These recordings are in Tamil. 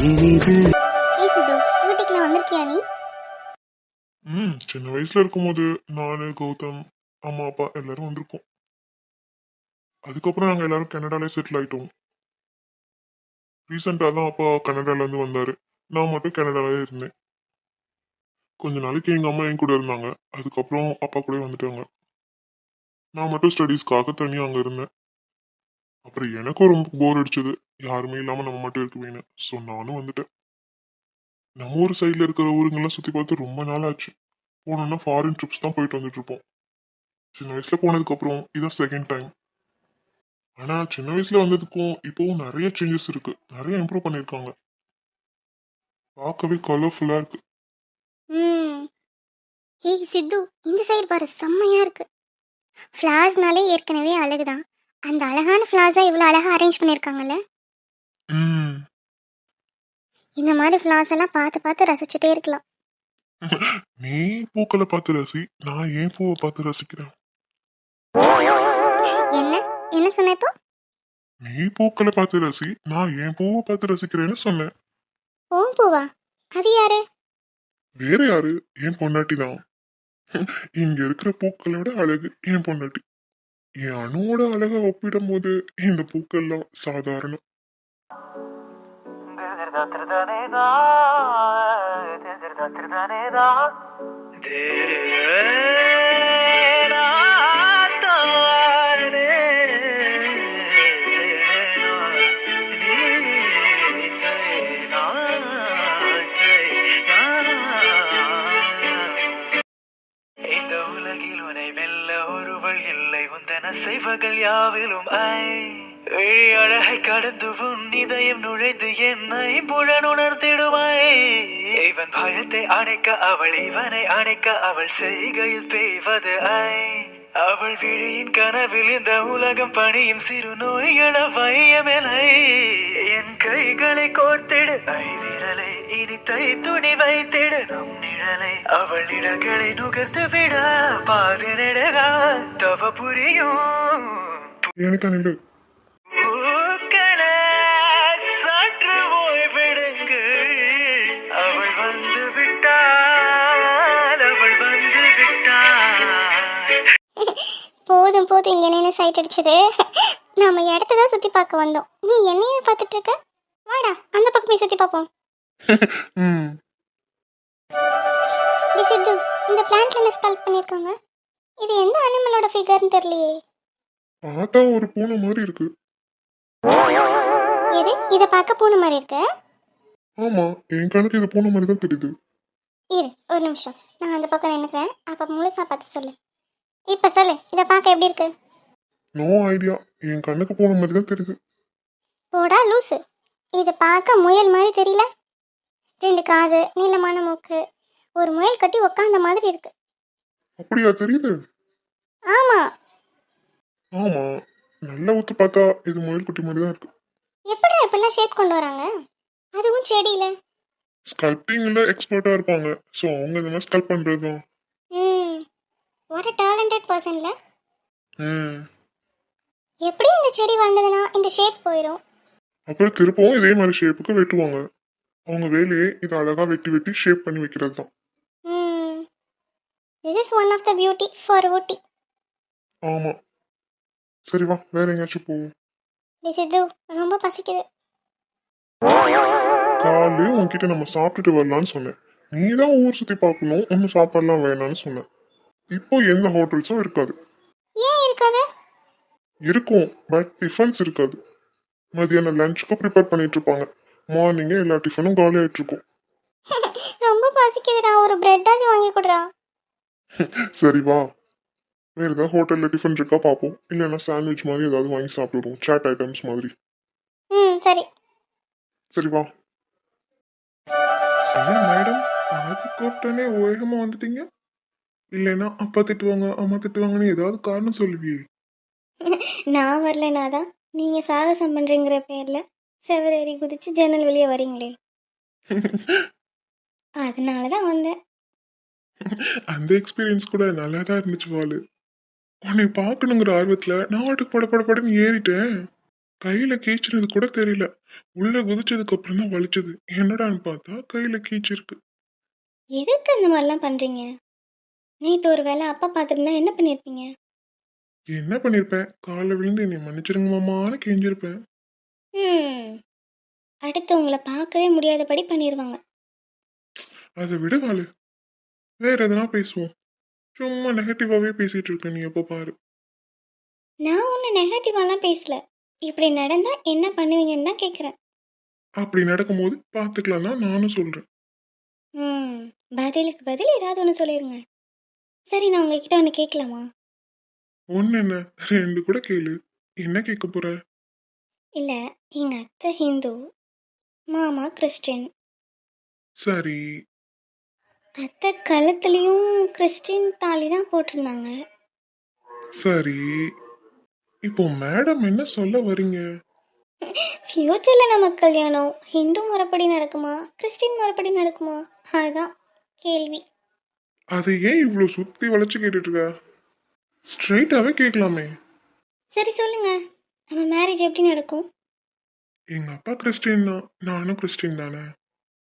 இனிது வந்திருக்கியா நீ? ம் சின்ன வயசுல இருக்கும்போது நானு கௌதம் அம்மா அப்பா எல்லாரும் வந்திருக்கோம். அதுக்கப்புறம் நாங்க எல்லாரும் கனடாலே செட்டில் ஆயிட்டோம். ரீசெண்டா தான் அப்பா கனடால இருந்து வந்தாரு. நான் மட்டும் கனடால இருந்தேன். கொஞ்ச நாளைக்கு எங்க அம்மா என் கூட இருந்தாங்க. அதுக்கப்புறம் அப்பா கூட வந்துட்டாங்க. நான் மட்டும் ஸ்டடீஸ்க்காக தனியா அங்க இருந்தேன். அப்புறம் எனக்கும் ரொம்ப போர் அடிச்சது. யாருமே இல்லாம நம்ம மட்டும் இருக்குவேன்னு. ஸோ நானும் வந்துட்டேன். நம்ம ஊர் சைடில் இருக்கிற ஊருங்கெல்லாம் சுற்றி பார்த்து ரொம்ப நாள் ஆச்சு. போனோம்னா ஃபாரின் ட்ரிப்ஸ் தான் போயிட்டு வந்துட்டு இருப்போம். சின்ன வயசுல போனதுக்கப்புறம் இதான் செகண்ட் டைம் ஆனால் சின்ன வயசுல வந்ததுக்கும் இப்போவும் நிறைய சேஞ்சஸ் இருக்கு. நிறைய இம்ப்ரூவ் பண்ணியிருக்காங்க. பார்க்கவே கலர்ஃபுல்லாக இருக்கு. ஏய் சித்து இந்த சைடு பாரு செம்மையா இருக்கு. ஃப்ளார்ஸ்னாலே ஏற்கனவே அழகுதான். அந்த அழகான ஃப்ளார்ஸை இவ்வளோ அழகாக அரேஞ்ச் பண்ணியிருக்காங்கல்ல ம். இந்த மாதிரி ஃப்ளார்ஸ் எல்லாம் பார்த்து பார்த்து ரசிச்சுட்டே இருக்கலாம். நீ பூக்களை பார்த்து ரசி நான் ஏன் பூவை பார்த்து ரசிக்கிறேன்? என்ன? என்ன சொன்ன இப்போ? நீ பூக்களை பார்த்து ரசி நான் ஏன் பூவை பார்த்து ரசிக்கிறேன்னு சொன்னேன். ஓம் பூவா? அது யாரு? வேற யாரு? என் பொண்டாட்டி தான். இங்க இருக்கிற பூக்களோட அழகு என் பொண்டாட்டி. என் அணுவோட அழகை ஒப்பிடும் போது இந்த பூக்கள்லாம் சாதாரணம். இந்த செய்வகள் யாவிலும் ஐ. அழகை கடந்து உன் இதயம் நுழைந்து என்னை புலன் உணர்த்திடுவாய் இவன் பயத்தை அணைக்க அவள் இவனை அணைக்க அவள் செய்கையில் பெய்வது ஐ. அவள் விழியின் கனவில் இந்த உலகம் பணியும் சிறு நோய்கள வையமில்லை. என் கைகளை கோர்த்திடு ஐ விரலை இனித்தை துணி வைத்திடு நம் நிழலை அவள் நிழல்களை நுகர்ந்து விட பாதி நெடுகா தவ புரியும். எனக்கு விட்டாள் போதும் போதும். இங்கே நின்று சைட் அடிச்சது. நாம இடத்த தான் சுற்றி பார்க்க வந்தோம். நீ என்னையே பார்த்துட்டு இருக்க? வாடா அந்த பக்கம் போய் சுற்றி பார்ப்போம். சித்து இந்த பிளான்ட்ல என்ன ஸ்கல்ப் பண்ணியிருக்காங்க இது எந்த அனிமலோட ஃபிகர்னு தெரியலையே. பார்த்தா ஒரு பூனை மாதிரி இருக்கு. எது? இதை பார்க்க பூனை மாதிரி இருக்கு? ஆமா என் கணக்கு இது பூனை மாதிரி தான் தெரியுது. இரு ஒரு நிமிஷம். நான் அந்த பக்கம் நினைக்கிறேன் அப்போ முழுசா பார்த்து சொல்லு. இப்போ சொல்லு இதை பார்க்க எப்படி இருக்கு? நோ ஐடியா என் கண்ணுக்கு பூனை மாதிரி தான் தெரியுது. போடா லூசு. இதை பார்க்க முயல் மாதிரி தெரியல. ரெண்டு காது நீளமான மூக்கு ஒரு முயல் கட்டி உக்காந்த மாதிரி இருக்கு. அப்படியா தெரியுது. ஆமா. ஆமா நல்லா ஊத்து பார்த்தா இது முயல் குட்டி மாதிரி தான் இருக்கு. எப்படி இப்பெல்லாம் ஷேப் கொண்டு வராங்க? அதுவும் செடியில. ஸ்கல்ப்டிங்ல எக்ஸ்பர்ட்டா இருப்பாங்க. ஸோ அவங்க இந்த மாதிரி ஸ்கல்ப் பண்றது ம். வாட் டேலண்டட் பர்சன்ல ம். எப்படி இந்த செடி வளர்ந்ததுன்னா இந்த ஷேப் போயிடும் அப்புறம் திருப்பவும் இதே மாதிரி ஷேப்புக்கு வெட்டுவாங்க. அவங்க வேலையே இதை அழகா வெட்டி வெட்டி ஷேப் பண்ணி வைக்கிறது தான் this is one of the beauty for Ooty ஆமா. சரி வா வேற எங்கேயாச்சும் போவோம். டி சித்து ரொம்ப பசிக்குது. காலையிலே உன்கிட்ட நம்ம சாப்பிட்டுட்டு வரலாம்னு சொன்னேன். நீ தான் ஊர் சுத்தி பார்க்கணும் ஒன்றும் சாப்பாடுலாம் வேணாம்னு சொன்னேன் இப்போ எந்த ஹோட்டல்ஸும் இருக்காது. ஏன் இருக்காது? இருக்கும் பட் டிஃபன்ஸ் இருக்காது. மதியானம் லஞ்சுக்கு ப்ரிப்பேர் பண்ணிட்டு இருப்பாங்க. மார்னிங்கே எல்லா டிஃபனும் காலி ஆயிட்டு இருக்கும் ரொம்ப பசிக்குதுடா ஒரு பிரெட்டாச்சும் வாங்கி கொடுறா. சரி வா. வேற ஏதாவது ஹோட்டல்ல டிஃபன் இருக்கா பார்ப்போம் இல்லைன்னா சாண்ட்விச் மாதிரி ஏதாவது வாங்கி சாப்பிடுவோம். சாட் ஐட்டம்ஸ் மாதிரி. ம் சரி. சரி வா. ஏன் மேடம் அது கூப்பிட்டோன்னே வேகமா வந்துட்டீங்க. இல்லைன்னா அப்பா திட்டுவாங்க அம்மா திட்டுவாங்கன்னு ஏதாவது காரணம் சொல்லுவியே. நான் வரலனா தான் நீங்கள் சாகசம் பண்ணுறீங்கிற பேரில். செவரேறி குதிச்சு ஜன்னல் வெளியே வரீங்களே அதனால தான் வந்தேன். அந்த எக்ஸ்பீரியன்ஸ் கூட நல்லா தான் இருந்துச்சு வாளு உன்னை பார்க்கணுங்கிற ஆர்வத்துல நான் வாட்டுக்கு பட பட படன்னு ஏறிட்டேன். கையில கீச்சுனது கூட தெரியல. உள்ள குதிச்சதுக்கு அப்புறம் தான் வலிச்சது. என்னடான்னு பார்த்தா கையில கீச்சிருக்கு எதுக்கு இந்த மாதிரிலாம் பண்ணுறீங்க நேற்று ஒரு வேளை அப்பா பார்த்துருந்தா என்ன பண்ணியிருப்பீங்க என்ன பண்ணிருப்பேன்? காலைல விழுந்து என்னை மன்னிச்சிருங்க மாமான்னு கெஞ்சிருப்பேன். ம். அடுத்து உங்களை பார்க்கவே முடியாதபடி பண்ணிடுவாங்க அதை விட வாழு வேற எதனா பேசுவோம். சும்மா நெகட்டிவாவே பேசிட்டு இருக்க நீ எப்போ பாரு. நான் ஒன்றும் நெகட்டிவாலாம் பேசல. இப்படி நடந்தால் என்ன பண்ணுவீங்கன்னு தான் கேட்குறேன் அப்படி நடக்கும்போது பார்த்துக்கலாம் தான் நானும் சொல்றேன். ம். பதிலுக்கு பதில் ஏதாவது ஒன்று சொல்லிடுங்க சரி நான் உங்ககிட்ட ஒன்று கேட்கலாமா ஒன்னு என்ன? ரெண்டு கூட கேளு. என்ன கேட்க போற? இல்லை எங்கள் அத்தை ஹிந்து மாமா கிறிஸ்டின். சரி. அத்தை கழுத்துலேயும் கிறிஸ்டின் தாலி தான் போட்டிருந்தாங்க. சரி. இப்போ மேடம் என்ன சொல்ல வரீங்க? ஃப்யூச்சரில் நம்ம கல்யாணம் ஹிந்து முறைப்படி நடக்குமா கிறிஸ்டின் முறைப்படி நடக்குமா? அதுதான் கேள்வி. அதை ஏன் இவ்வளோ சுத்தி வளைச்சு கேட்டுட்டு இருக்க? ஸ்ட்ரைட்டாவே கேட்கலாமே. சரி சொல்லுங்க. நம்ம மேரேஜ் எப்படி நடக்கும்? எங்க அப்பா கிறிஸ்டின் தான். நானும் கிறிஸ்டின் தானே.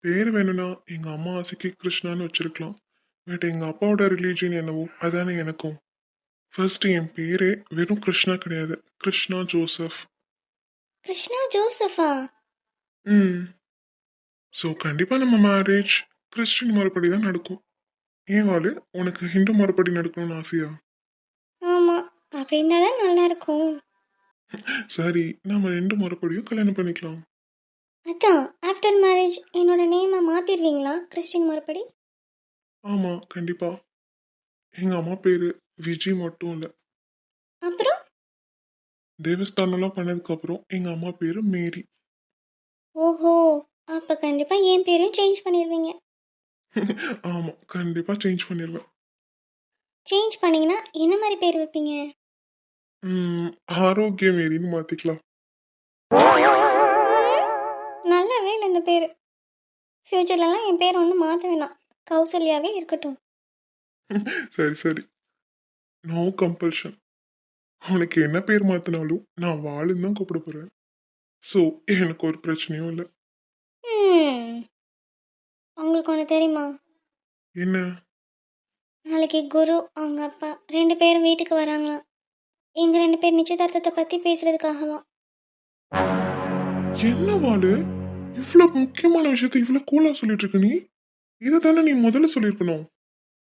பேர் வேணும்னா எங்க அம்மா ஆசைக்கு கிருஷ்ணான்னு வச்சிருக்கலாம். பட் எங்க அப்பாவோட ரிலீஜியன் என்னவோ அதானே எனக்கும். ஃபர்ஸ்ட் என் பேரே வெறும் கிருஷ்ணா கிடையாது. கிருஷ்ணா ஜோசப். கிருஷ்ணா ஜோசஃபா ம். ஸோ கண்டிப்பா நம்ம மேரேஜ் கிறிஸ்டின் முறைப்படி தான் நடக்கும். ஏன் வாலு? உனக்கு ஹிந்து முறைப்படி நடக்கணும்னு ஆசையா? ஆமாம் அப்படி இருந்தால் தான் நல்லா இருக்கும். சரி நம்ம ரெண்டு முறைப்படியும் கல்யாணம் பண்ணிக்கலாம். அதான் ஆஃப்டர் மேரேஜ் என்னோட நேமை மாற்றிடுவீங்களா கிறிஸ்டின் முறைப்படி? ஆமா கண்டிப்பா. எங்க அம்மா பேரு விஜய் மட்டும் இல்ல. அப்புறம்? தேவஸ்தானம்லாம் பண்ணதுக்கு அப்புறம் எங்க அம்மா பேரு மேரி. ஓஹோ அப்போ கண்டிப்பாக என் பேரையும் சேஞ்ச் பண்ணிடுவீங்க ஆமா கண்டிப்பா சேஞ்ச் பண்ணிடுவேன் சேஞ்ச் பண்ணீங்கன்னா என்ன மாதிரி பேர் வைப்பீங்க? ம், ஆரோக்கிய மேரின்னு மாத்திக்கலாம். ம், நல்லாவே இல்லை இந்த பேர். ஃப்யூச்சர்லலாம் என் பேர் ஒன்றும் மாற்ற வேணாம். கௌசல்யாவே இருக்கட்டும். சரி சரி. நோ கம்பல்ஷன் அவனுக்கு என்ன பேர் மாத்தினாலும் நான் வாளுன்னு தான் கூப்பிட போறேன். ஸோ எனக்கு ஒரு பிரச்சனையும் இல்லை. ம், உங்களுக்கு ஒன்று தெரியுமா? என்ன? நாளைக்கு குரு அவங்க அப்பா ரெண்டு பேரும் வீட்டுக்கு வராங்களாம். எங்கள் ரெண்டு பேர் நிச்சயதார்த்தத்தை பற்றி பேசுறதுக்காகவா? என்ன வாளு இவ்வளோ முக்கியமான விஷயத்த இவ்வளோ கூலா சொல்லிட்டு இருக்க நீ? இதை தானே நீ முதல்ல சொல்லியிருக்கணும்.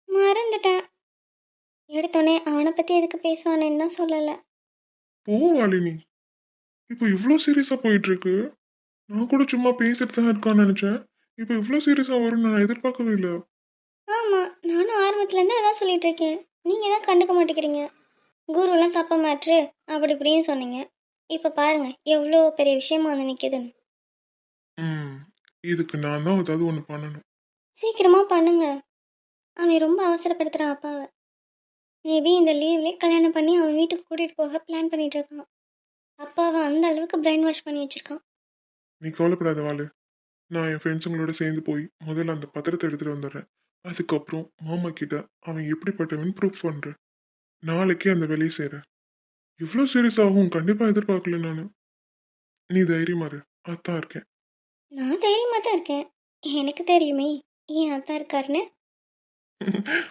மறந்துட்டேன். எடுத்தோடனே அவனை பற்றி எதுக்கு பேசுவானேன்னு தான் சொல்லலை. போ வாலினி இப்போ இவ்வளோ சீரியஸாக போயிட்டு இருக்கு நான் கூட சும்மா பேசிட்டு தான் இருக்கான்னு நினச்சேன். இப்போ இவ்வளோ சீரியஸாக வரும்னு நான் எதிர்பார்க்கவே இல்லை. ஆமாம் நானும் ஆரம்பத்துலேருந்து அதான் சொல்லிட்டு இருக்கேன் நீங்கள் தான் கண்டுக்க மாட்டேங்கிறீங்க? குருலாம் சப்ப மாற்று அப்படி இப்படின்னு சொன்னீங்க. இப்போ பாருங்க எவ்வளோ பெரிய விஷயமா வந்து நிற்கிதுன்னு ம் இதுக்கு நான் தான் ஏதாவது ஒன்று பண்ணணும். சீக்கிரமாக பண்ணுங்க. அவன் ரொம்ப அவசரப்படுத்துகிறான் அப்பாவை. மேபி இந்த லீவ்லேயே கல்யாணம் பண்ணி அவன் வீட்டுக்கு கூட்டிகிட்டு போக பிளான் பண்ணிட்டு இருக்கான். அப்பாவை அந்த அளவுக்கு பிரெயின் வாஷ் பண்ணி வச்சிருக்கான். நீ கவலைப்படாத வாளு நான் என் ஃப்ரெண்ட்ஸுங்களோட சேர்ந்து போய் முதல்ல அந்த பத்திரத்தை எடுத்துகிட்டு வந்துடுறேன். அதுக்கப்புறம் மாமா கிட்ட அவன் எப்படிப்பட்டவன் ப்ரூஃப் பண்ணுறேன் நாளைக்கே அந்த வேலையை செய்கிறேன் இவ்வளோ சீரியஸ் ஆகும் கண்டிப்பாக எதிர்பார்க்கல நான். நீ தைரியமா இரு அதான் இருக்கேன். நான் தைரியமாக தான் இருக்கேன். எனக்கு தெரியுமே ஏன் அதான் இருக்காருன்னு.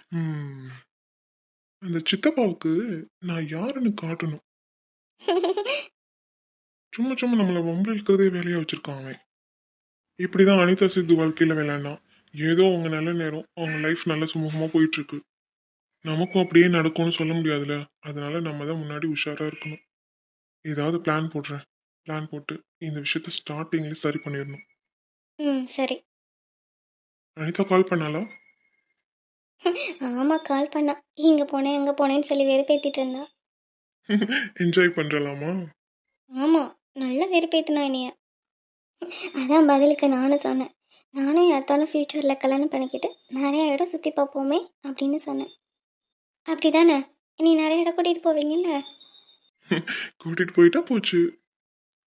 ம். அந்த சித்தப்பாவுக்கு நான் யாருன்னு காட்டணும். சும்மா சும்மா நம்மளை வம்பிழுக்கிறதே வேலையா வச்சிருக்கான் அவன். இப்படிதான் அனிதா சித்து வாழ்க்கையில விளையாண்டான் ஏதோ அவங்க நல்ல நேரம் அவங்க லைஃப் நல்ல சுமூகமா போயிட்டு இருக்கு. நமக்கும் அப்படியே நடக்கும்னு சொல்ல முடியாதுல்ல. அதனால நம்ம தான் முன்னாடி உஷாரா இருக்கணும். ஏதாவது பிளான் போடுறேன். பிளான் போட்டு இந்த விஷயத்த ஸ்டார்டிங்ல சரி பண்ணிடணும். ம் சரி. அனிதா கால் பண்ணாலா ஆமாம் கால் பண்ணா. இங்கே போனேன் அங்கே போனேன்னு சொல்லி வெறுப்பேற்றிட்டு இருந்தா. என்ஜாய் பண்றலாமா? ஆமாம் நல்லா வெறுப்பேற்றினா என்னைய. அதான் பதிலுக்கு நானும் சொன்னேன். நானும் அத்தானும் ஃப்யூச்சரில் கல்யாணம் பண்ணிக்கிட்டு நிறைய இடம் சுற்றி பார்ப்போமே அப்படின்னு சொன்னேன். அப்படி தானே நீ நிறைய இடம் கூட்டிகிட்டு போவீங்கல்ல? கூட்டிட்டு போயிட்டா போச்சு.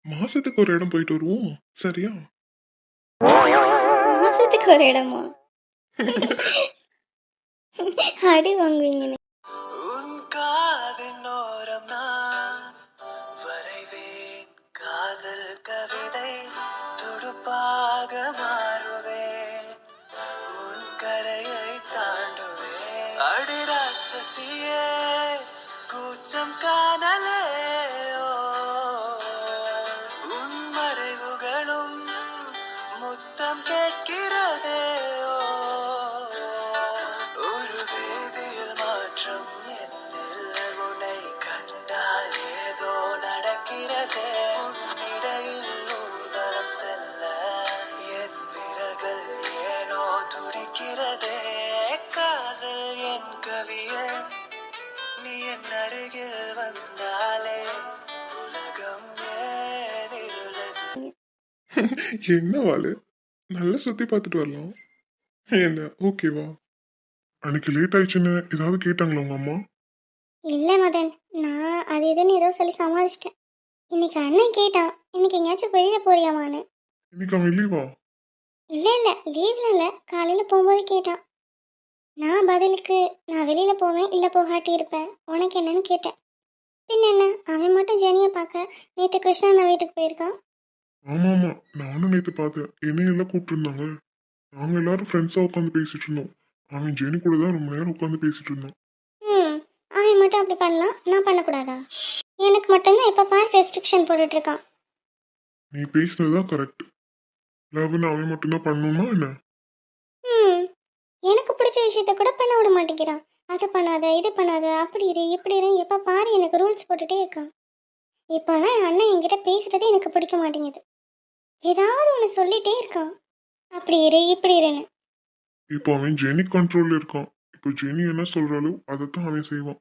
மாசத்துக்கு ஒரு இடம் போயிட்டு வருவோம். சரியா? மாதத்துக்கு ஒரு இடமா? அடி வாங்குவீங்க என்ன வாளு நல்லா சுத்தி பார்த்துட்டு வரலாம். என்ன? ஓகேவா அன்னைக்கு லேட் ஆயிடுச்சுன்னு ஏதாவது கேட்டாங்களா உங்க அம்மா? இல்லை மதன். நான் அது இதுன்னு ஏதோ சொல்லி சமாளிச்சிட்டேன். இன்னைக்கு அண்ணன் கேட்டான் இன்னைக்கு எங்கேயாச்சும் வெளியில் போறியாமான்னு? இன்னைக்கு அவன் லீவா இல்லை இல்லை. லீவில் இல்லை. காலையில் போகும்போது கேட்டான். நான் பதிலுக்கு நான் வெளியில் போவேன் இல்லை போகாட்டி இருப்பேன். உனக்கு என்னன்னு கேட்டேன். பின்ன என்ன? அவன் மட்டும் ஜெனியை பார்க்க நேற்று கிருஷ்ணா நான் வீட்டுக்கு போயிருக்கான்? ஆமா ஆமா நானும் நேத்து பார்த்தேன். என்னையும் எல்லாம் கூப்பிட்டுருந்தாங்க. நாங்க எல்லாரும் ஃப்ரெண்ட்ஸா உட்காந்து பேசிட்டு இருந்தோம். அவன் ஜெனி கூட தான் ரொம்ப நேரம் உட்காந்து பேசிட்டு இருந்தான். ம் அவன் மட்டும் அப்படி பண்ணலாம். நான் பண்ணக்கூடாதா? எனக்கு மட்டும்தான் இப்போ பார் ரெஸ்ட்ரிக்ஷன் போட்டுட்ருக்கான். நீ பேசினதுதான் கரெக்ட் லவ்னு அவன் மட்டும்தான் பண்ணணும்னா என்ன? ம் எனக்கு பிடிச்ச விஷயத்த கூட பண்ண விட மாட்டேங்கிறான். அது பண்ணாத இது பண்ணாத அப்படி இரு இப்படி இரு. எப்போ பாரு எனக்கு ரூல்ஸ் போட்டுட்டே இருக்கான். இப்போலாம் என் அண்ணன் என்கிட்ட பேசுறதே எனக்கு பிடிக்க மாட்டேங்குது. ஏதாவது ஒன்று சொல்லிட்டே இருக்கான். அப்படி இரு இப்படி இருன்னு. இப்போ அவன் ஜெனி கண்ட்ரோல்ல இருக்கான். இப்போ ஜெனி என்ன சொல்றாளோ அதைத்தான் அவன் செய்வான்.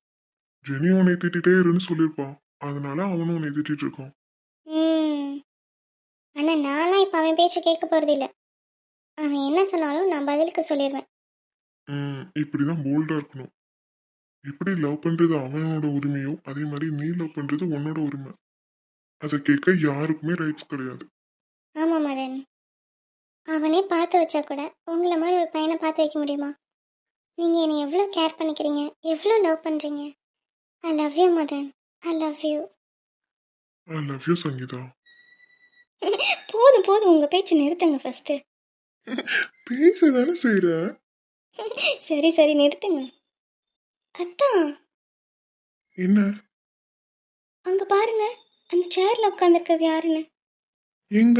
ஜெனி அவனை திட்டிட்டே இருன்னு சொல்லியிருப்பான். அதனால அவனும் உன்னை திட்டிட்டு இருக்கான். ம். ஆனால் நான்லாம் இப்போ அவன் பேச்சை கேட்க போகிறதில்ல அவன் என்ன சொன்னாலும் நான் பதிலுக்கு சொல்லிடுவேன் ம் இப்படிதான் போல்டா இருக்கணும். எப்படி லவ் பண்றது அவனோட உரிமையோ அதே மாதிரி நீ லவ் பண்றது உன்னோட உரிமை. அதை கேட்க யாருக்குமே ரைட்ஸ் கிடையாது. ஆமாம் மதன். அவனே பார்த்து வச்சா கூட உங்களை மாதிரி ஒரு பையனை பார்த்து வைக்க முடியுமா? நீங்கள் என்னை எவ்வளோ கேர் பண்ணிக்கிறீங்க? எவ்வளோ லவ் பண்ணுறீங்க I love you Madan. I love you I love you Sangeetha. போதும் போதும். உங்கள் பேச்சு நிறுத்துங்க ஃபஸ்ட்டு பேசதானே செய்யற சரி சரி. நிறுத்துங்க. அத்தான் என்ன? அங்கே பாருங்க. அந்த சேரில் உட்காந்துருக்கிறது யாருன்னு. எங்க?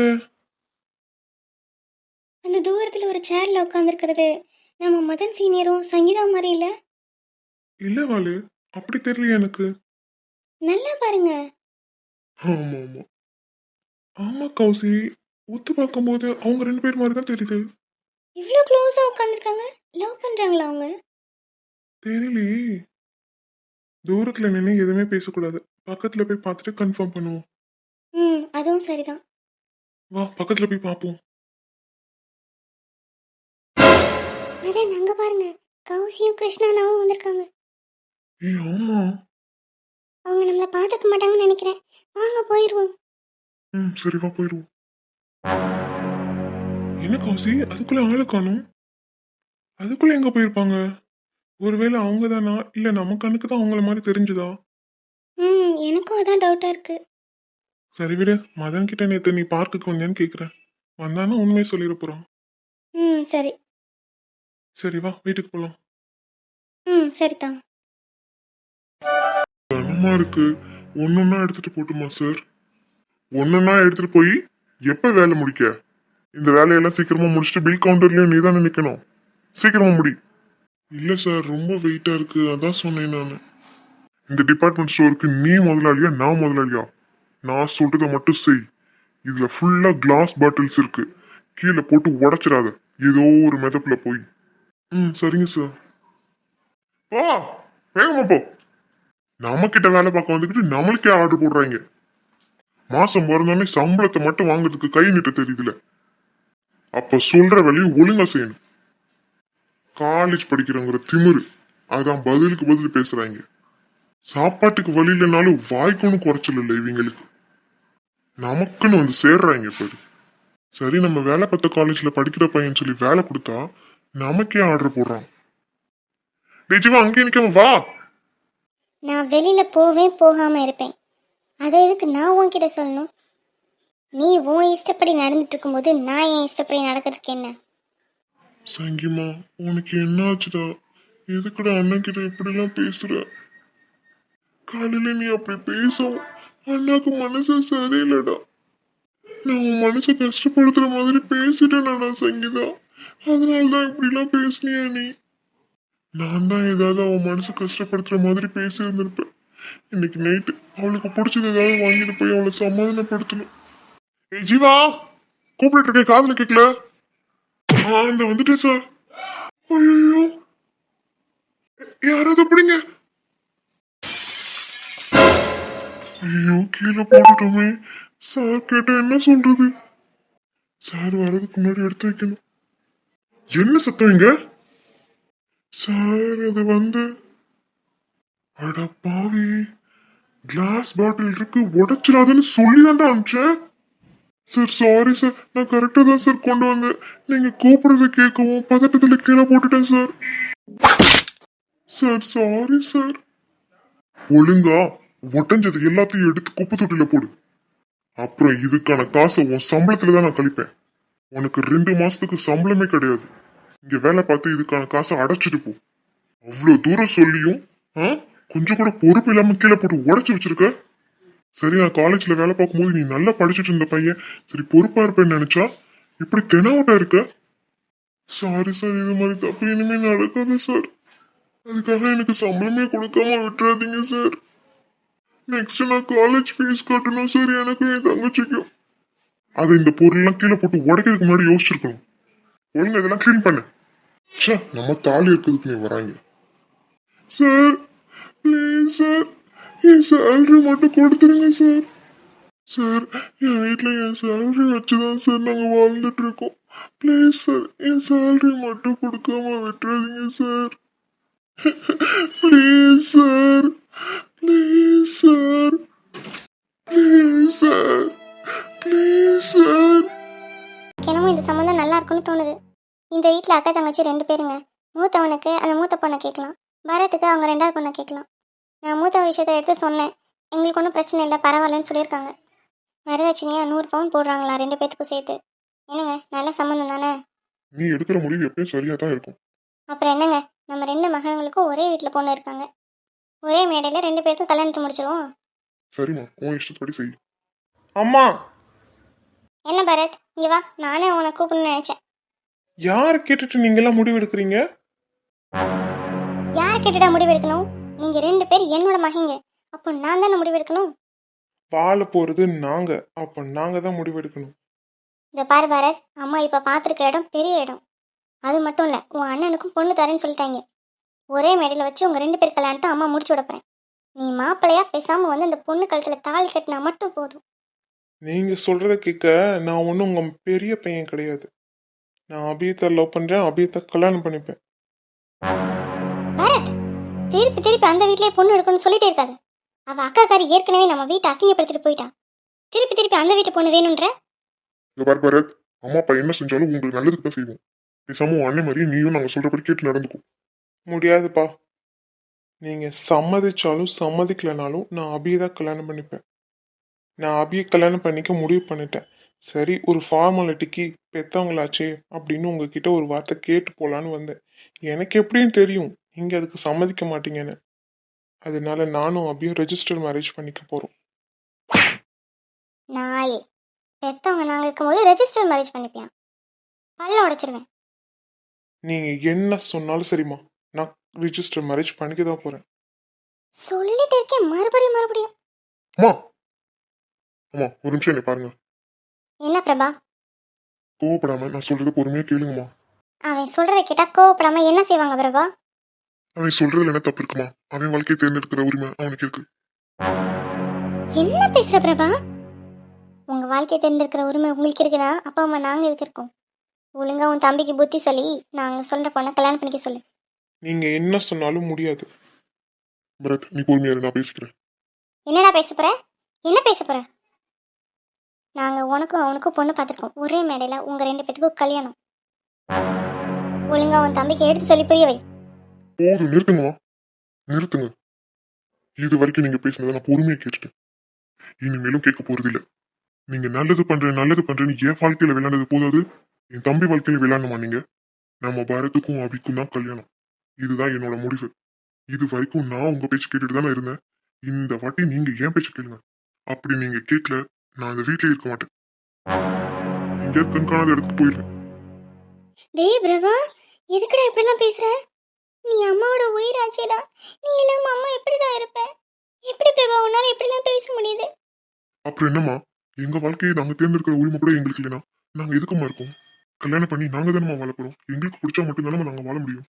அந்த தூரத்தில் ஒரு சேரில் உட்காந்துருக்கிறது நம்ம மதன் சீனியரும் சங்கீதா மாதிரி இல்லை? இல்ல வாளு அப்படி தெரியல எனக்கு. நல்லா பாருங்க. ஆமா ஆமா. ஆமா கௌசி. ஒத்து பார்க்கும்போது அவங்க ரெண்டு பேர் மாதிரி தான் தெரியுது. இவ்வளோ க்ளோஸாக உட்காந்துருக்காங்க லவ் பண்ணுறாங்களா அவங்க? தெரியலையே. தூரத்துல நின்று எதுவுமே பேசக்கூடாது. பக்கத்துல போய் பார்த்துட்டு கன்ஃபார்ம் பண்ணுவோம். ம் அதுவும் சரிதான். வா பக்கத்துல போய் பார்ப்போம். அதான் அங்க பாருங்க. கௌசியும் கிருஷ்ணானாவும் வந்திருக்காங்க. ஆமா. அவங்க நம்மளை பார்த்துக்க மாட்டாங்கன்னு நினைக்கிறேன். வாங்க போயிடுவோம் ம் சரி வா போயிடுவோம் என்ன கௌசி? அதுக்குள்ள ஆளை காணும். அதுக்குள்ள எங்க போயிருப்பாங்க? ஒருவேளை அவங்க தானா இல்ல நம்ம கண்ணுக்கு தான் அவங்கள மாதிரி தெரிஞ்சுதா? ம் எனக்கும் அதான் டவுட்டாக இருக்கு. சரி விடு. மதன் கிட்ட நேத்து நீ பார்க்குக்கு வந்தேன்னு கேக்குறேன். வந்தானா உண்மையை சொல்லிட போறான். ம் சரி. சரி வா வீட்டுக்கு போலாம். ம் சரிதான் கனமா இருக்கு. ஒன்னொன்னா எடுத்துட்டு போட்டுமா சார்? ஒன்னொன்னா எடுத்துட்டு போய் எப்ப வேலை முடிக்க? இந்த வேலையெல்லாம் சீக்கிரமா முடிச்சுட்டு பில் கவுண்டர்லயும் நீ தானே நிக்கணும். சீக்கிரமா முடி. இல்ல சார் ரொம்ப வெயிட்டா இருக்கு. அதான் சொன்னேன் நான். இந்த டிபார்ட்மெண்ட் ஸ்டோருக்கு நீ முதலாளியா நான் முதலாளியா? நான் சொல்றதை மட்டும் செய். இதுல ஃபுல்லா கிளாஸ் பாட்டில்ஸ் இருக்கு. கீழே போட்டு உடைச்சிடாத. ஏதோ ஒரு மெதப்புல போய். ம். சரிங்க சார் போ வேகமா போ. நம்மக்கிட்ட வேலை பார்க்க வந்துக்கிட்டு நம்மளுக்கே ஆர்டர் போடுறாங்க. மாசம் பிறந்தோடனே சம்பளத்தை மட்டும் வாங்குறதுக்கு கை நீட்ட தெரியுதுல. அப்ப சொல்ற வேலையை ஒழுங்கா செய்யணும். காலேஜ் படிக்கிறவங்கிற திமிரு. அதான் பதிலுக்கு பதில் பேசுறாங்க. சாப்பாட்டுக்கு வழி இல்லைனாலும் வாய்க்குன்னு குறைச்சல் இல்லை இவங்களுக்கு. நமக்குன்னு வந்து சேர்றாங்க பாரு. சரி நம்ம வேலை பார்த்த காலேஜ்ல படிக்கிற பையன் சொல்லி வேலை கொடுத்தா நமக்கே ஆர்டர் போடுறான். டேய் ஜீவா அங்கேயே நிக்காம வா. நான் வெளியில் போவேன் போகாமல் இருப்பேன். அதை எதுக்கு நான் உன்கிட்ட சொல்லணும்? நீ உன் இஷ்டப்படி நடந்துட்டு இருக்கும்போது நான் என் இஷ்டப்படி நடக்கிறதுக்கு என்ன? சங்கிமா உனக்கு என்ன ஆச்சுடா? எதுக்குடா அண்ணன் கிட்ட இப்படிலாம் பேசுற? காலையில நீ அப்படி பேசும். அண்ணாக்கு மனசு சரியில்லடா. நான் உன் மனசை கஷ்டப்படுத்துற மாதிரி பேசிட்டேனடா சங்கீதா. அதனாலதான் இப்படிலாம் பேசுனியா நீ. நான் தான் ஏதாவது அவன் மனசு கஷ்டப்படுத்துற மாதிரி பேசியிருந்திருப்பேன் இன்னைக்கு நைட்டு அவளுக்கு பிடிச்சது ஏதாவது வாங்கிட்டு போய் அவளை சமாதானப்படுத்தணும். ஏய் ஜீவா கூப்பிட்டு இருக்கேன் காதல கேட்கல நான் வந்துட்டேன் சார் ஐயோ யாராவது பிடிங்க. ஐயோ கீழே போட்டுட்டோமே. சார் கேட்ட என்ன சொல்றது? சார் வர்றதுக்கு முன்னாடி எடுத்து வைக்கணும். என்ன சத்தம் இங்க? சார் அது வந்து அட பாவி கிளாஸ் பாட்டில் இருக்கு உடைச்சிடாதுன்னு சொல்லி தான்டா அனுப்பிச்சேன். சார் சாரி சார் நான் கரெக்டாக தான் சார் கொண்டு வந்தேன். நீங்க கூப்பிடுறத கேட்கவும் பதட்டத்தில் கீழே போட்டுட்டேன் சார். Sir sorry sir. ஒழுங்கா ஒட்டஞ்சது எல்லாத்தையும் எடுத்து குப்பை தொட்டில போடு. அப்புறம் இதுக்கான காசை உன் சம்பளத்துல தான் நான் கழிப்பேன். உனக்கு ரெண்டு மாசத்துக்கு சம்பளமே கிடையாது. இங்க வேலை பார்த்து இதுக்கான காசை அடைச்சிட்டு போ. அவ்வளோ தூரம் சொல்லியும் ஆ? கொஞ்சம் கூட பொறுப்பு இல்லாம கீழே போட்டு உடச்சி வச்சிருக்க? சரி நான் காலேஜ்ல வேலை பார்க்கும்போது நீ நல்லா படிச்சுட்டு இருந்த பையன். சரி பொறுப்பா இருப்பேன்னு நினைச்சா இப்படி தெனாவட்டா இருக்க? சாரி சார் இது மாதிரி தப்பு இனிமே நடக்காது சார் அதுக்காக எனக்கு சம்பளமே கொடுக்காம விட்டுறாதீங்க சார் நெக்ஸ்ட் நான் காலேஜ் ஃபீஸ் கட்டணும் சார் எனக்கும் என் தங்கச்சிக்கும். அதை இந்த பொருள்லாம் கீழே போட்டு உடைக்கிறதுக்கு முன்னாடி யோசிச்சிருக்கணும். ஒழுங்கு இதெல்லாம் க்ளீன் பண்ணு. ச்சே நம்ம தாலி இருக்கிறதுக்கு நீ வராங்க. சார் ப்ளீஸ் சார் என் சேலரி மட்டும் கொடுத்துருங்க சார் சார் என் வீட்டில் என் சேலரி வச்சு தான் சார் நாங்கள் வாழ்ந்துட்டு இருக்கோம் ப்ளீஸ் சார் என் சேலரி மட்டும் கொடுக்காம விட்டுறாதீங்க sir please sir please sir please sir sir. என்னமோ இந்த சம்மந்தம் நல்லா இருக்கும்னு தோணுது. இந்த வீட்டில் அக்கா தங்கச்சி ரெண்டு பேருங்க. மூத்தவனுக்கு அந்த மூத்த பொண்ணை கேட்கலாம். பரத்துக்கு அவங்க ரெண்டாவது பொண்ணை கேட்கலாம். நான் மூத்த விஷயத்தை எடுத்து சொன்னேன். எங்களுக்கு ஒன்றும் பிரச்சனை இல்லை பரவாயில்லன்னு சொல்லியிருக்காங்க. வரதட்சணையாக நூறு பவுன் போடுறாங்களா ரெண்டு பேத்துக்கும் சேர்த்து. என்னங்க நல்ல சம்மந்தம் தானே? நீ எடுக்கிற முடிவு எப்பயும் சரியா தான் இருக்கும். அப்புறம் என்னங்க நம்ம ரெண்டு மகன்களுக்கும் ஒரே வீட்டில் பொண்ணு இருக்காங்க. ஒரே மேடையில் ரெண்டு பேருக்கும் கல்யாணத்தை முடிச்சிருவோம். சரிம்மா உன் இஷ்டப்படி செய். அம்மா! என்ன பரத்? இங்கே வா நானே உன்னை கூப்பிடணும்னு நினச்சேன். யாரை கேட்டுட்டு நீங்கெல்லாம் முடிவு எடுக்கிறீங்க யார் கேட்டுட்டா முடிவு எடுக்கணும் நீங்கள் ரெண்டு பேர் என்னோட மகிங்க அப்போ நான் தானே முடிவு எடுக்கணும் வாழ போறது நாங்க. அப்ப நாங்க தான் முடிவு எடுக்கணும் இந்த பாரு பாரத் அம்மா இப்போ பார்த்துருக்க இடம் பெரிய இடம். அது மட்டும் இல்லை உன் அண்ணனுக்கும் பொண்ணு தரேன்னு சொல்லிட்டாங்க. ஒரே மேடையில் வச்சு உங்கள் ரெண்டு பேர் கல்யாணத்தை அம்மா முடிச்சு விட நீ மாப்பிள்ளையா பேசாமல் வந்து அந்த பொண்ணு கழுத்தில் தாலி கட்டினா மட்டும் போதும். நீங்க சொல்றத கேட்க நான் ஒன்றும் உங்க பெரிய பையன் கிடையாது. நான் அபியத்தை லவ் பண்றேன் அபியத்தை கல்யாணம் பண்ணிப்பேன். பாரத்! திருப்பி திருப்பி அந்த வீட்லயே பொண்ணு எடுக்கணும்னு சொல்லிட்டே இருக்காது. அவ அக்காக்காரி ஏற்கனவே நம்ம வீட்டை அசிங்கப்படுத்திட்டு போயிட்டான் திருப்பி திருப்பி அந்த வீட்டு பொண்ணு வேணுன்ற இங்க பாரு பரத் அம்மா அப்பா என்ன செஞ்சாலும் உங்களுக்கு நல்லதுக்கு தான் செய்வோம். பேசாம உன் அண்ணன் மாதிரி நீயும் நாங்க சொல்றபடி கேட்டு நடந்துக்கும் முடியாதுப்பா. நீங்க சம்மதிச்சாலும் சம்மதிக்கலனாலும் நான் அபியை தான் கல்யாணம் பண்ணிப்பேன். நான் அபியை கல்யாணம் பண்ணிக்க முடிவு பண்ணிட்டேன். சரி ஒரு ஃபார்மாலிட்டிக்கு பெத்தவங்களாச்சே அப்படின்னு உங்ககிட்ட ஒரு வார்த்தை கேட்டு போலான்னு வந்தேன். எனக்கு எப்படின்னு தெரியும். நீங்க அதுக்கு சம்மதிக்க மாட்டீங்கன்னு. அதனால நானும் அபியும் ரெஜிஸ்டர் மேரேஜ் பண்ணிக்க போறோம். நாயே. பெத்தவங்க நாங்கள் இருக்கும்போது ரெஜிஸ்டர் மேரேஜ் பண்ணிப்பியான் பல்ல உடைச்சிருவேன். நீங்க என்ன சொன்னாலும் சரிம்மா. நான் ரிஜிஸ்டர் மேரேஜ் பண்ணிக்க தான் போறேன். சொல்லிட்டு இருக்கேன். மறுபடியும் மறுபடியும். அம்மா அம்மா ஒரு நிமிஷம் என்னை பாருங்க. என்ன பிரபா? கோவப்படாம நான் சொல்றது பொறுமையா கேளுங்கம்மா. அவன் சொல்றத கேட்டா கோவப்படாம என்ன செய்வாங்க பிரபா? அவன் சொல்றதுல என்ன தப்பு இருக்குமா? அவன் வாழ்க்கையை தேர்ந்தெடுக்கிற உரிமை அவனுக்கு இருக்கு. என்ன பேசுற பிரபா? உங்க வாழ்க்கையை தேர்ந்தெடுக்கிற உரிமை உங்களுக்கு இருக்குன்னா அப்பா அம்மா நாங்க எதுக்கு இருக்கோம்? ஒழுங்கா உன் தம்பிக்கு புத்தி சொல்லி நாங்க சொல்ற பொண்ணை கல்யாணம் பண்ணிக்க சொல்லு. நீங்க என்ன சொன்னாலும் முடியாது. பரத் நீ பொறுமையா இரு, நான் பேசிக்கிறேன். என்னடா பேச போற? என்ன பேச போற? நாங்கள் உனக்கும் அவனுக்கும் பொண்ணு பார்த்துருக்கோம். ஒரே மேடையில் உங்கள் ரெண்டு பேத்துக்கும் கல்யாணம். ஒழுங்கா உன் தம்பிக்கு எடுத்து சொல்லி புரிய வை. போதும் நிறுத்துங்கம்மா நிறுத்துங்க. இது வரைக்கும் நீங்க பேசினதை நான் பொறுமையாக கேட்டுட்டேன். இனிமேலும் கேட்க போகிறதில்ல நீங்கள் நீங்க நல்லது பண்ணுறேன் நல்லது பண்றேன்னு என் வாழ்க்கையில் விளையாண்டது போதாது. என் தம்பி வாழ்க்கையில் விளையாடணுமா நீங்கள் நம்ம பாரத்துக்கும் அபிக்கும் தான் கல்யாணம். இதுதான் என்னோட முடிவு. இது வரைக்கும் நான் உங்கள் பேச்சு கேட்டுட்டு தானே இருந்தேன். இந்த வாட்டி நீங்கள் ஏன் பேச்சு கேளுங்க. அப்படி நீங்கள் கேட்கல நான் அந்த வீட்லயே இருக்க மாட்டேன். எங்க கண்காணாத இடத்துக்கு போயிருவேன். டேய் பிரபா எதுக்குடா இப்படிலாம் பேசுற? நீ அம்மாவோட உயிராச்சேடா நீ இல்லாம அம்மா எப்படிடா இருப்ப? எப்படி பிரபா உன்னால எப்படிலாம் பேச முடியுது? அப்புறம் என்னம்மா? எங்க வாழ்க்கையை நாங்க தேர்ந்தெடுக்கிற உரிமை கூட எங்களுக்கு இல்லைனா? நாங்க எதுக்குமா இருக்கோம்? கல்யாணம் பண்ணி நாங்க தானே வாழ போறோம் எங்களுக்கு பிடிச்சா மட்டும்தானே நாங்க வாழ முடியும்.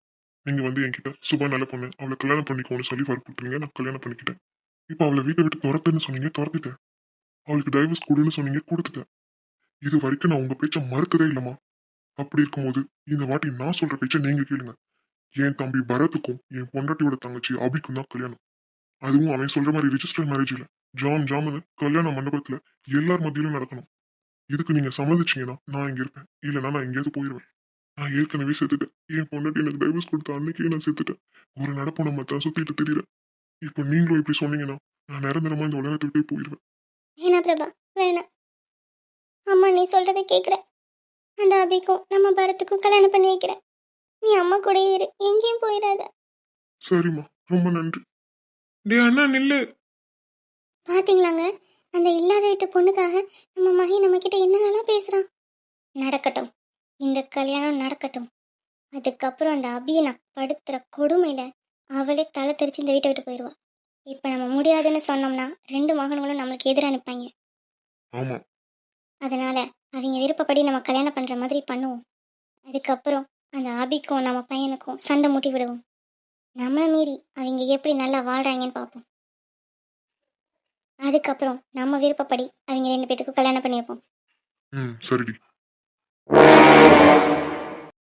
நீங்க வந்து என்கிட்ட சுபா நல்ல பொண்ணு. அவளை கல்யாணம் பண்ணிக்கோன்னு சொல்லி வற்புறுத்துறீங்க. நான் கல்யாணம் பண்ணிக்கிட்டேன். இப்போ அவளை வீட்டை விட்டு துரத்துன்னு சொன்னீங்க துரத்திட்டேன். அவளுக்கு டைவர்ஸ் கொடுன்னு சொன்னீங்க கொடுத்துட்டேன். இது வரைக்கும் நான் உங்க பேச்சை மறுத்ததே இல்லைம்மா. அப்படி இருக்கும்போது இந்த வாட்டி நான் சொல்ற பேச்சை நீங்க கேளுங்க. என் தம்பி பரத்துக்கும் என் பொண்டாட்டியோட தங்கச்சி அபிக்கும் தான் கல்யாணம். அதுவும் அவன் சொல்ற மாதிரி ரிஜிஸ்டர் மேரேஜ் ஜான் ஜாமனு கல்யாண மண்டபத்துல எல்லார் மத்தியிலும் நடக்கணும். இதுக்கு நீங்க சம்மதிச்சீங்கன்னா நான் இங்க இருப்பேன். இல்லைன்னா நான் எங்கேயாவது போயிடுவேன் நான் ஏற்கனவே செத்துட்டேன். என் பொண்டாட்டி எனக்கு டைவர்ஸ் கொடுத்த அன்னைக்கே நான் செத்துட்டேன். ஒரு நடப்பு நம்ம தான் சுத்திட்டு தெரியல இப்போ நீங்களும் இப்படி சொன்னீங்கன்னா நான் நிரந்தரமா இந்த உலகத்தை விட்டே போயிடுவேன் வேணாம் பிரபா வேணாம் அம்மா நீ சொல்கிறத கேட்குறேன் அந்த அபிக்கும் நம்ம பரத்துக்கும் கல்யாணம் பண்ணி வைக்கிறேன். நீ அம்மா கூடயே இரு எங்கேயும் போயிடாத. சரிம்மா ரொம்ப நன்றி. டே அண்ணா நில்லு. பாத்தீங்களாங்க? அந்த இல்லாத வீட்டு பொண்ணுக்காக நம்ம மகி நம்ம கிட்ட என்னென்னலாம் பேசுறான். நடக்கட்டும். இந்த கல்யாணம் நடக்கட்டும். அதுக்கப்புறம் அந்த அபியை நான் படுத்துற கொடுமையில அவளே தலை தெரிச்சு இந்த வீட்டை விட்டு போயிடுவா இப்போ நம்ம முடியாதுன்னு சொன்னோம்னா ரெண்டு மகன்களும் நம்மளுக்கு எதிராக நிற்பாங்க ஆமா. அதனால அவங்க விருப்பப்படி நம்ம கல்யாணம் பண்ற மாதிரி பண்ணுவோம். அதுக்கப்புறம் அந்த அபிக்கும் நம்ம பையனுக்கும் சண்டை மூட்டி விடுவோம். நம்மளை மீறி அவங்க எப்படி நல்லா வாழ்றாங்கன்னு பார்ப்போம். அதுக்கப்புறம் நம்ம விருப்பப்படி அவங்க ரெண்டு பேத்துக்கும் கல்யாணம் பண்ணி வைப்போம் ம் சரிடி.